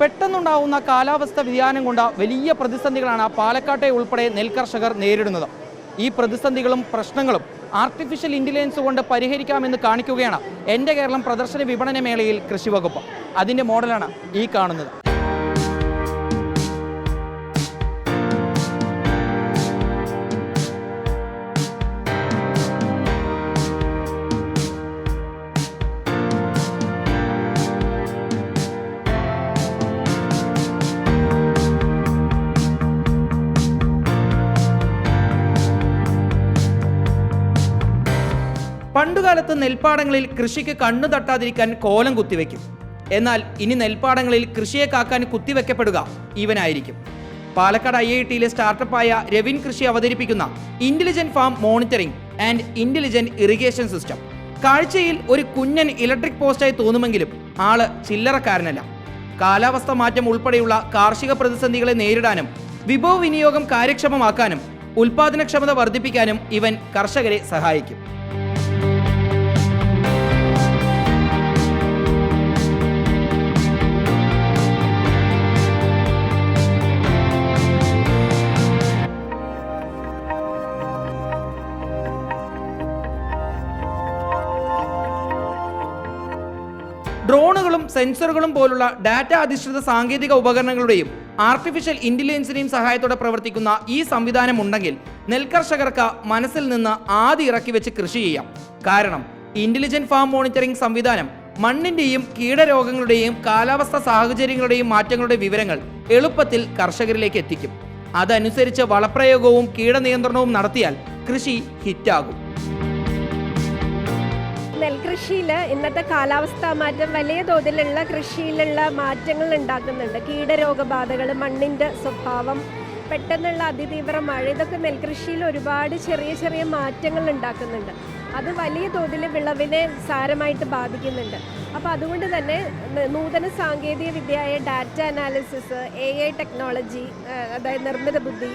പെട്ടെന്നുണ്ടാവുന്ന കാലാവസ്ഥ വ്യതിയാനം കൊണ്ട് വലിയ പ്രതിസന്ധികളാണ് പാലക്കാട്ടെ ഉൾപ്പെടെ നെൽകർഷകർ നേരിടുന്നത്. ഈ പ്രതിസന്ധികളും പ്രശ്നങ്ങളും ആർട്ടിഫിഷ്യൽ ഇന്റലിജൻസ് കൊണ്ട് പരിഹരിക്കാമെന്ന് കാണിക്കുകയാണ് എന്റെ കേരളം പ്രദർശന വിപണന മേളയിൽ കൃഷിവകുപ്പ്. അതിന്റെ മോഡലാണ് ഈ കാണുന്നത്. പണ്ടുകാലത്ത് നെൽപ്പാടങ്ങളിൽ കൃഷിക്ക് കണ്ണു തട്ടാതിരിക്കാൻ കോലം കുത്തിവെക്കും. എന്നാൽ ഇനി നെൽപ്പാടങ്ങളിൽ കൃഷിയെ കാക്കാൻ കുത്തിവെക്കപ്പെടുക ഇവനായിരിക്കും. പാലക്കാട് ഐ ഐ ടിയിലെ സ്റ്റാർട്ടപ്പായ രവിൻ കൃഷി അവതരിപ്പിക്കുന്ന intelligent farm monitoring and intelligent irrigation system കാഴ്ചയിൽ ഒരു കുഞ്ഞൻ ഇലക്ട്രിക് പോസ്റ്റായി തോന്നുമെങ്കിലും ആൾ ചില്ലറക്കാരനല്ല. കാലാവസ്ഥ മാറ്റം ഉൾപ്പെടെയുള്ള കാർഷിക പ്രതിസന്ധികളെ നേരിടാനും വിഭവ വിനിയോഗം കാര്യക്ഷമമാക്കാനും ഉൽപാദനക്ഷമത വർദ്ധിപ്പിക്കാനും ഇവൻ കർഷകരെ സഹായിക്കും. ഡ്രോണുകളും സെൻസറുകളും പോലുള്ള ഡാറ്റ അധിഷ്ഠിത സാങ്കേതിക ഉപകരണങ്ങളുടെയും ആർട്ടിഫിഷ്യൽ ഇന്റലിജൻസിന്റെയും സഹായത്തോടെ പ്രവർത്തിക്കുന്ന ഈ സംവിധാനം ഉണ്ടെങ്കിൽ നെൽകർഷകർക്ക് മനസ്സിൽ നിന്ന് ആദ്യം ഇറക്കി വെച്ച് കൃഷി ചെയ്യാം. കാരണം ഇന്റലിജന്റ് ഫാം മോണിറ്ററിംഗ് സംവിധാനം മണ്ണിന്റെയും കീടരോഗങ്ങളുടെയും കാലാവസ്ഥ സാഹചര്യങ്ങളുടെയും മാറ്റങ്ങളുടെ വിവരങ്ങൾ എളുപ്പത്തിൽ കർഷകരിലേക്ക് എത്തിക്കും. അതനുസരിച്ച് വളപ്രയോഗവും കീടനിയന്ത്രണവും നടത്തിയാൽ കൃഷി ഹിറ്റാകും. നെൽകൃഷിയിൽ ഇന്നത്തെ കാലാവസ്ഥാ മാറ്റം വലിയ തോതിലുള്ള കൃഷിയിലുള്ള മാറ്റങ്ങൾ ഉണ്ടാക്കുന്നുണ്ട്. കീടരോഗബാധകൾ മണ്ണിന്റെ സ്വഭാവം പെട്ടെന്നുള്ള അതിതീവ്ര മഴ ഇതൊക്കെ നെൽകൃഷിയിൽ ഒരുപാട് ചെറിയ ചെറിയ മാറ്റങ്ങൾ ഉണ്ടാക്കുന്നുണ്ട്. അത് വലിയ തോതിൽ വിളവിനെ സാരമായിട്ട് ബാധിക്കുന്നുണ്ട്. അപ്പോൾ അതുകൊണ്ട് തന്നെ നൂതന സാങ്കേതിക വിദ്യയായ data analysis A I technology അതായത് നിർമ്മിത ബുദ്ധി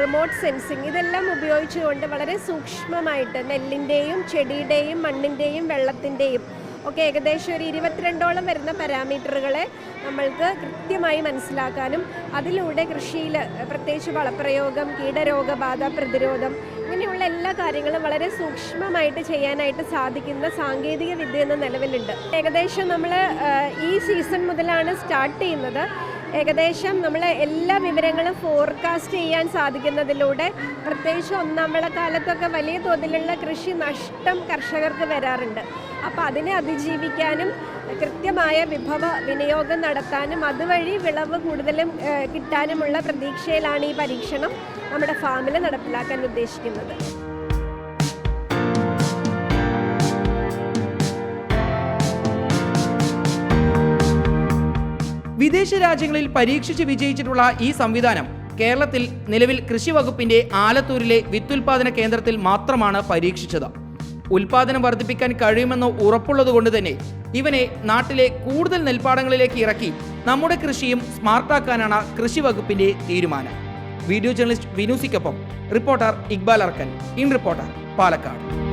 റിമോട്ട് സെൻസിങ് ഇതെല്ലാം ഉപയോഗിച്ചുകൊണ്ട് വളരെ സൂക്ഷ്മമായിട്ട് നെല്ലിന്റെയും ചെടിയുടെയും മണ്ണിന്റെയും വെള്ളത്തിന്റെയും ഒക്കെ ഏകദേശം ഒരു ഇരുപത്തിരണ്ടോളം വരുന്ന പാരാമീറ്ററുകളെ നമ്മൾക്ക് കൃത്യമായി മനസ്സിലാക്കാനും അതിലൂടെ കൃഷിയിൽ പ്രത്യേകിച്ച് വളപ്രയോഗം കീടരോഗബാധ പ്രതിരോധം ഇങ്ങനെയുള്ള എല്ലാ കാര്യങ്ങളും വളരെ സൂക്ഷ്മമായിട്ട് ചെയ്യാനായിട്ട് സാധിക്കുന്ന സാങ്കേതിക വിദ്യ എന്ന നിലവിലുണ്ട്. ഏകദേശം നമ്മൾ ഈ സീസൺ മുതലാണ് സ്റ്റാർട്ട് ചെയ്യുന്നത്. ഏകദേശം നമ്മൾ എല്ലാ വിവരങ്ങളും ഫോർകാസ്റ്റ് ചെയ്യാൻ സാധിക്കുന്നതിലൂടെ പ്രത്യേകിച്ച് ഒന്നാം കാലത്തൊക്കെ വലിയ തോതിലുള്ള കൃഷി നഷ്ടം കർഷകർക്ക് വരാറുണ്ട്. അപ്പോൾ അതിനെ അതിജീവിക്കാനും കൃത്യമായ വിഭവ വിനിയോഗം നടത്താനും അതുവഴി വിളവ് കൂടുതലും കിട്ടാനുമുള്ള പ്രതീക്ഷയിലാണ് ഈ പരീക്ഷണം നമ്മുടെ ഫാമിൽ നടപ്പിലാക്കാൻ ഉദ്ദേശിക്കുന്നത്. വിദേശ രാജ്യങ്ങളിൽ പരീക്ഷിച്ച് വിജയിച്ചിട്ടുള്ള ഈ സംവിധാനം കേരളത്തിൽ നിലവിൽ കൃഷി വകുപ്പിന്റെ ആലത്തൂരിലെ വിത്തുൽപാദന കേന്ദ്രത്തിൽ മാത്രമാണ് പരീക്ഷിച്ചത്. ഉൽപാദനം വർദ്ധിപ്പിക്കാൻ കഴിയുമെന്ന് ഉറപ്പുള്ളതുകൊണ്ട് തന്നെ ഇവനെ നാട്ടിലെ കൂടുതൽ നെൽപ്പാടങ്ങളിലേക്ക് ഇറക്കി നമ്മുടെ കൃഷിയും സ്മാർട്ടാക്കാനാണ് കൃഷി വകുപ്പിന്റെ തീരുമാനം. Video journalist വിനൂസിക്കൊപ്പം reporter Iqbal Arkan in reporter Palakkad.